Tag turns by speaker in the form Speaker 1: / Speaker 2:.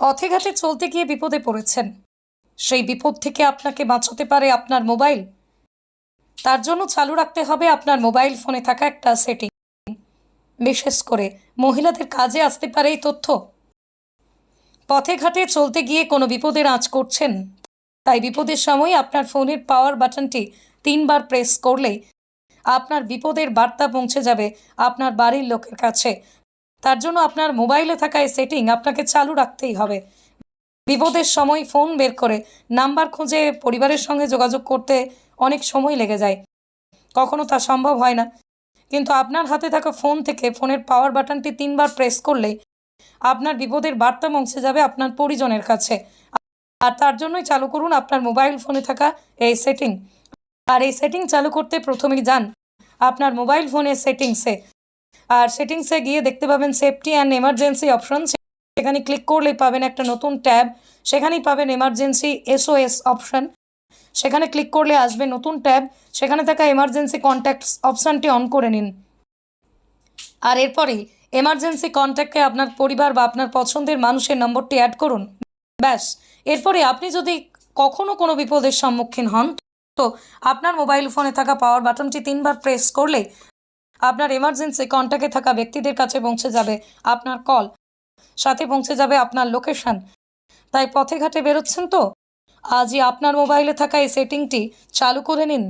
Speaker 1: পথে ঘাটে চলতে গিয়ে বিপদে পড়েছেন। সেই বিপদ থেকে আপনাকে বাঁচাতে পারে আপনার মোবাইল। তার জন্য চালু রাখতে হবে আপনার মোবাইল ফোনে থাকা একটা সেটিং। বিশেষ করে মহিলাদের কাজে আসতে পারে এই তথ্য। পথে ঘাটে চলতে গিয়ে কোনো বিপদের আঁচ করছেন, তাই বিপদের সময় আপনার ফোনের পাওয়ার বাটনটি তিনবার প্রেস করলেই আপনার বিপদের বার্তা পৌঁছে যাবে আপনার বাড়ির লোকের কাছে। তার জন্য আপনার মোবাইলে থাকা এই সেটিং আপনাকে চালু রাখতেই হবে। বিপদের সময় ফোন বের করে নাম্বার খুঁজে পরিবারের সঙ্গে যোগাযোগ করতে অনেক সময় লেগে যায়। কখনো তা সম্ভব হয় না। কিন্তু আপনার হাতে থাকা ফোন থেকে ফোনের পাওয়ার বাটনটি তিনবার প্রেস করলেই আপনার বিপদের বার্তা পৌঁছে যাবে আপনার পরিজনের কাছে। আর তার জন্যই চালু করুন আপনার মোবাইল ফোনে থাকা এই সেটিং আর এই সেটিং চালু করতে প্রথমেই যান আপনার মোবাইল ফোনের সেটিংসে আর সেটিংসে গিয়ে দেখতে পাবেন সেফটি অ্যান্ড এমার্জেন্সি অপশন সেখানে ক্লিক করলেই পাবেন একটা নতুন ট্যাব। সেখানেই পাবেন এমার্জেন্সি এসওএস অপশন সেখানে ক্লিক করলে আসবে নতুন ট্যাব। সেখানে থাকা এমার্জেন্সি কন্ট্যাক্টস অপশানটি অন করে নিন। আর এরপরেই এমার্জেন্সি কন্ট্যাক্টে আপনার পরিবার বা আপনার পছন্দের মানুষের নম্বরটি অ্যাড করুন। ব্যাস। এরপরে আপনি যদি কখনো কোনো বিপদের সম্মুখীন হন, তো আপনার মোবাইল ফোনে থাকা পাওয়ার বাটনটি তিনবার প্রেস করলে আপনার এমার্জেন্সি কন্ট্যাক্টে থাকা ব্যক্তিদের কাছে পৌঁছে যাবে আপনার কল সাথে পৌঁছে যাবে আপনার লোকেশন তাই পথে ঘাটে বেরোচ্ছেন তো? আজই আপনার মোবাইলে থাকা এই সেটিংটি চালু করে নিন।